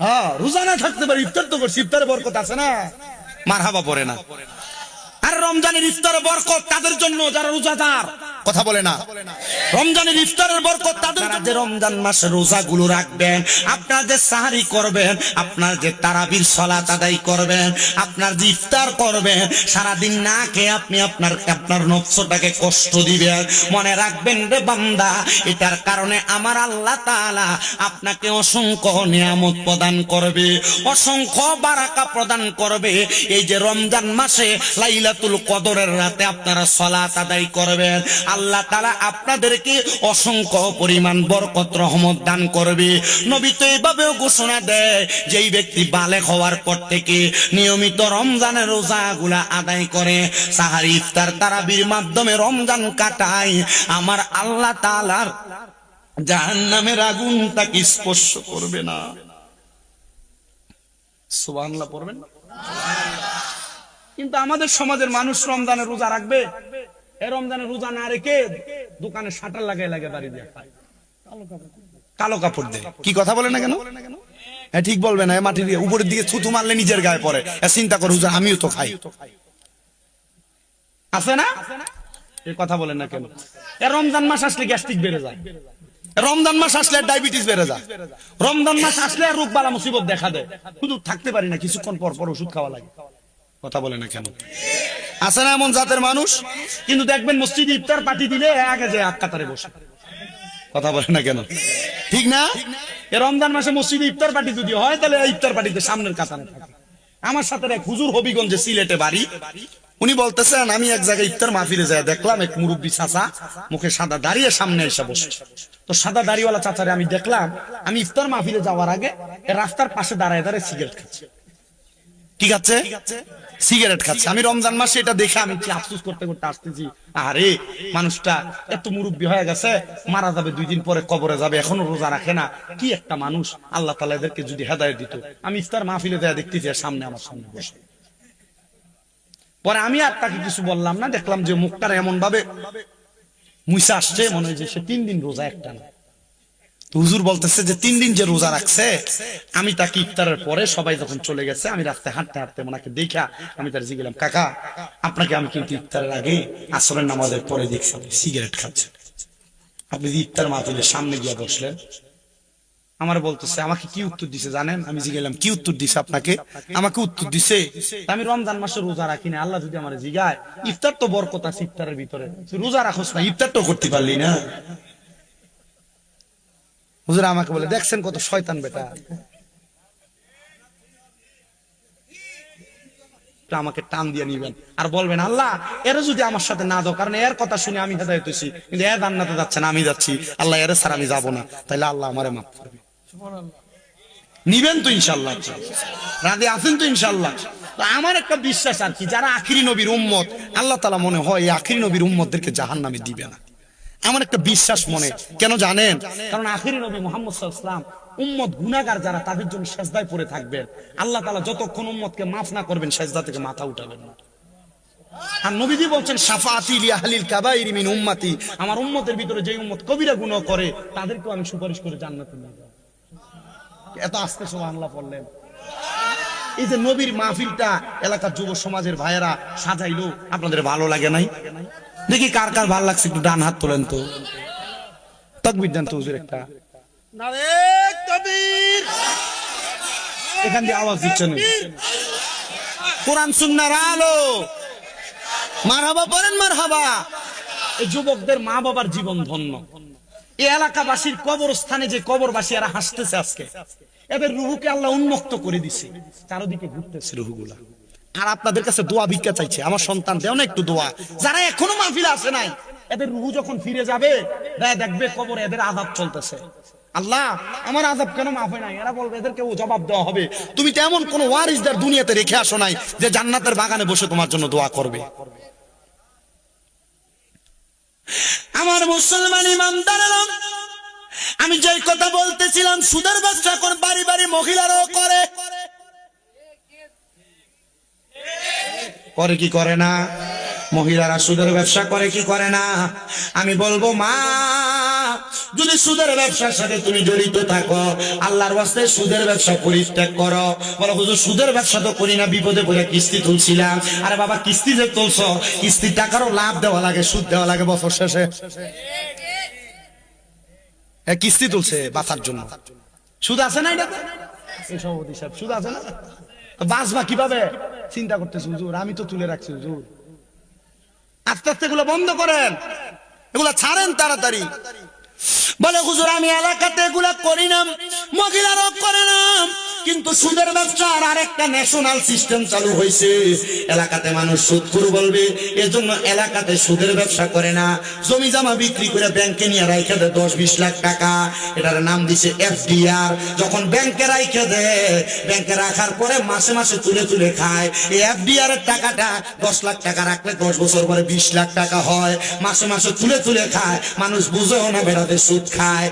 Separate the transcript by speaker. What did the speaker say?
Speaker 1: হ্যাঁ রোজা না থাকতে পারে, ইফতার তো করছি, ইফতারে বরকত আছে না? মার হাবা পড়ে না। আর রমজানের ইফতারের বরকত তাদের জন্য, যারা রোজাদার, কথা বলে না। রমজানের ইফতারের বরকত তাদের যে রমজান মাসে রোজাগুলো রাখবেন আপনার যে সাহারি করবেন, আপনার যে তারাবির সলাত আদায় করবেন, আপনার যে ইফতার করবেন, সারাদিন না খেয়ে আপনি আপনার আপনার নফসটাকে কষ্ট দিবেন। মনে রাখবেন রে বান্দা, এটার কারণে আমার আল্লাহ তাআলা আপনাকে অসংখ্য নিয়ামত প্রদান করবে, অসংখ্য বারাকা প্রদান করবে। এই যে রমজান মাসে লাইলাতুল কদরের রাতে আপনারা সলাত আদায় করবেন, আল্লাহ তালা আপনাদেরকে অসংখ্য পরিমাণ বরকত, রহমত দান করবে। নবী তো এভাবেও ঘোষণা দেয় যেই ব্যক্তি বালেক হওয়ার পর থেকে নিয়মিত রমজানের রোজাগুলা আদায় করে। সাহারি ইফতার তারাবির মাধ্যমে রমজান কাটায়। আমার আল্লাহ তাআলার জাহান্নামের আগুন তাকে স্পর্শ করবে না? সুবহানাল্লাহ পড়বেন কিন্তু আমাদের সমাজের মানুষ রমজানের রোজা রাখবে। এ রমজানের রোজা না রেখে দোকানে শাটার লাগাই লাগে বাড়ি দিয়ে খায়। কালো কাপড় দিয়ে। কি কথা বলে না কেন? হ্যাঁ ঠিক বলবে না মাটির উপরের দিকে থুতু মারলে নিজের গায়ে পড়ে। চিন্তা করে আমিও তো খাই। আছে না? কথা বলেন না কেন? রমজান মাস আসলে গ্যাস্ট্রিক বেড়ে যায়। রমজান মাস আসলে ডায়াবেটিস বেড়ে যায়। রমজান মাস আসলে রোগ বালা মুসিবত দেখা দেয়। শুধু থাকতে পারি না, কিছুক্ষণ পর পর ওষুধ খাওয়া লাগে। কথা বলে না কেন? আছে না এমন জাতের মানুষ? কিন্তু দেখবেন মসজিদে ইফতার পার্টি দিলে আগে যায় এক কাতারে বসে। কথা বলে না কেন? ঠিক না? এ রমজান মাসে মসজিদে ইফতার পার্টি যদি হয়, তাহলে ইফতার পার্টিতে সামনের কাতারে থাকে। আমার সাথে এক হুজুর হবিগঞ্জে সিলেটে বাড়ি। উনি বলতেছেন, আমি এক জায়গায় ইফতার মাহফিলে যায় দেখলাম, এক মুরব্বী চাচা মুখে সাদা দাঁড়িয়ে সামনে এসে বসছে। তো সাদা দাড়িওয়ালা চাচারে আমি দেখলাম, আমি ইফতার মাহফিলে যাওয়ার আগে রাস্তার পাশে দাঁড়ায় দাঁড়ায় সিগারেট খাচ্ছে। ঠিক আছে সিগারেট খাচ্ছে। আমি রমজান মাসে এটা দেখে আমি কি আফসোস করতে করতে আসতেছি। আরে, মানুষটা এত মুরব্বী হয়ে গেছে, মারা যাবে দুই দিন পরে, কবরে যাবে, এখনও রোজা রাখে না। কি একটা মানুষ আল্লাহ তালা এদেরকে যদি হেদায় দিত। আমি ইফতার মাহফিলে দেয়া দেখতেছি সামনে আমার সামনে বসে। পরে আমি আর তাকে কিছু বললাম না, দেখলাম যে মুখটার এমন ভাবে মুইসা আসছে, মনে হয় যে সে তিন দিন রোজা একটা না। হুজুর বলতেছে যে তিন দিন যে রোজা রাখছে, আমি তাকে ইফতারের পরে সবাই যখন চলে গেছে, আমি রাস্তায় হাঁটতে হাঁটতে ওনাকে দেখা, আমি তার জিগেলাম কাকা, আপনাকে আমি কিন্তু ইফতারের আগে আসরের নামাজের পরে দেখছি আপনি সিগারেট খাচ্ছেন। আপনি যে ইফতার মাহফিলের সামনে গিয়ে বসলেন। আমার বলতেছে, আমাকে কি উত্তর দিছে জানেন? আমি জিগেলাম কি উত্তর দিছে আপনাকে? আমাকে উত্তর দিছে, আমি রমজান মাসে রোজা রাখি না আল্লাহ যদি আমার জিগায়, ইফতার তো বরকত আছে ইফতারের ভিতরে। রোজা রাখোস না, ইফতার তো করতে পারলি না। হুজুর আমাকে বলে, দেখছেন কত শয়তান বেটা? আমাকে টান দিয়ে নিবেন। আর বলবেন, আল্লাহ, এরা যদি আমার সাথে না দাও, কারণ এর কথা শুনে আমি হেদায়ত হইছি, কিন্তু এর জান্নাতে যাচ্ছে না, আমি যাচ্ছি। আল্লাহ এর স্যার আমি যাব না। তাইলে আল্লাহ আমারে মাফ করবে। নিবেন তো ইনশাল্লাহ। রাধে আছেন তো ইনশাল্লাহ। আমার একটা বিশ্বাস আর কি, যারা আখিরি নবীর উম্মত, আল্লাহ তালা মনে হয় এই আখিরি নবীর উম্মতদেরকে জাহান নামে দিবে না। আমার একটা বিশ্বাস মনে। কেন জানেন? কারণ আখিরি নবী মোহাম্মদ ইসলাম উম্মত গুনাগার যারা, তাদের জন্য সেজদায় পড়ে থাকবেন। আল্লাহ তালা যতক্ষণ উম্মতকে মাফ না করবেন, সেজদা থেকে মাথা উঠাবেন না। আর নবীজি বলছেন সাফাতি আমার উম্মতের ভিতরে যে উম্মত কবিরা গুনাহ করে, তাদেরকেও আমি সুপারিশ করে জান্নাতে এত আস্তে সুবহানাল্লাহ পড়লেন এই যে নবীর মাহফিলটা এলাকার যুব সমাজের ভাইয়েরা সাজাইলো, আপনাদের ভালো লাগে নাই? দেখি কার কার ভালো লাগছে একটু ডান হাত তোলেন তো। তকবির দেন তো হুজুর একটা। এখান দিয়ে আওয়াজ দিচ্ছেন। কোরআন সুন্নার আলো। মারহাবা পড়েন মারহাবা। এই যুবকদের মা বাবার জীবন ধন্য। এই এলাকাবাসীর কবরস্থানে যে কবরবাসী এরা হাসতেছে আজকে। এদের রুহুকে আল্লাহ উন্মুক্ত করে দিছে। চারদিকে ঘুরতেছে রুহুগুলা। আর আপনাদের কাছে দোয়া ভিক্ষা চাইছে, আমার সন্তান দেও না একটু দোয়া। যারা এখনও মাহফিলে আসে নাই, এদের রুহু যখন ফিরে যাবে দেখবে কবরে এদের আজাব চলতেছে। আল্লাহ, আমার আজাব কেন মাফ হয় নাই? এরা বলবে, এদেরকে ও জবাব দেওয়া হবে। তুমি তো এমন কোন ওয়ারিসদার দুনিয়াতে রেখে আসো নাই যে জান্নাতের বাগানে বসে তোমার জন্য দোয়া করবে। আমার মুসলমান ইমানদারেরা, আমি যে কথা বলতেছিলাম, সুদের ব্যবসা এখন বাড়ি বাড়ি মহিলারাও করে। করে কি করে না? মহিলারা সুদের ব্যবসা করে কি করে না? আমি বলব মা যদি সুদের ব্যবসার সাথে তুমি জড়িত থাকো আল্লাহর ওয়াস্তে সুদের ব্যবসা পরিত্যাগ করো। বলো হুজুর সুদের ব্যবসা তো করি না বিপদে পড়ে কিস্তি তুলছিলাম। আরে বাবা কিস্তি যে তুলছ কিস্তির টাকারও লাভ দেওয়া লাগে সুদ দেওয়া লাগে বছর শেষে। কিস্তি তুলছে বাঁচার জন্য। সুদ আছে না এটা সভাপতি সাহেব সুদ আছে না? বাঁচবা কীভাবে? চিন্তা করতেছি হুজুর, আমি তো তুলে রাখছি, হুজুর। আস্তে আস্তে এগুলো বন্ধ করেন। এগুলো ছাড়েন তাড়াতাড়ি। বলে, হুজুর, আমি এলাকাতে এগুলা করি না, মহিলারও করে না। কিন্তু সুদের ব্যবসার আরেকটা ন্যাশনাল সিস্টেম চালু হয়েছে এলাকাতে মানুষ সুদখুর বলবে, এজন্য এলাকাতে সুদের ব্যবসা করে না। জমি জামা বিক্রি করে ব্যাংকে নিয়ে রাইখে দেয় দশ বিশ লাখ টাকা। এটার নাম দিছে এফডিআর। যখন ব্যাংকে রাইখে দেয়, ব্যাংকে রাখার পরে মাসে মাসে তুলে তুলে খায়। এই এফডিআর এর টাকাটা দশ লাখ টাকা রাখলে দশ বছর পরে বিশ লাখ টাকা হয়। মাসে মাসে তুলে তুলে খায়। মানুষ বুঝেও না বেড়াতে সুদ খায়।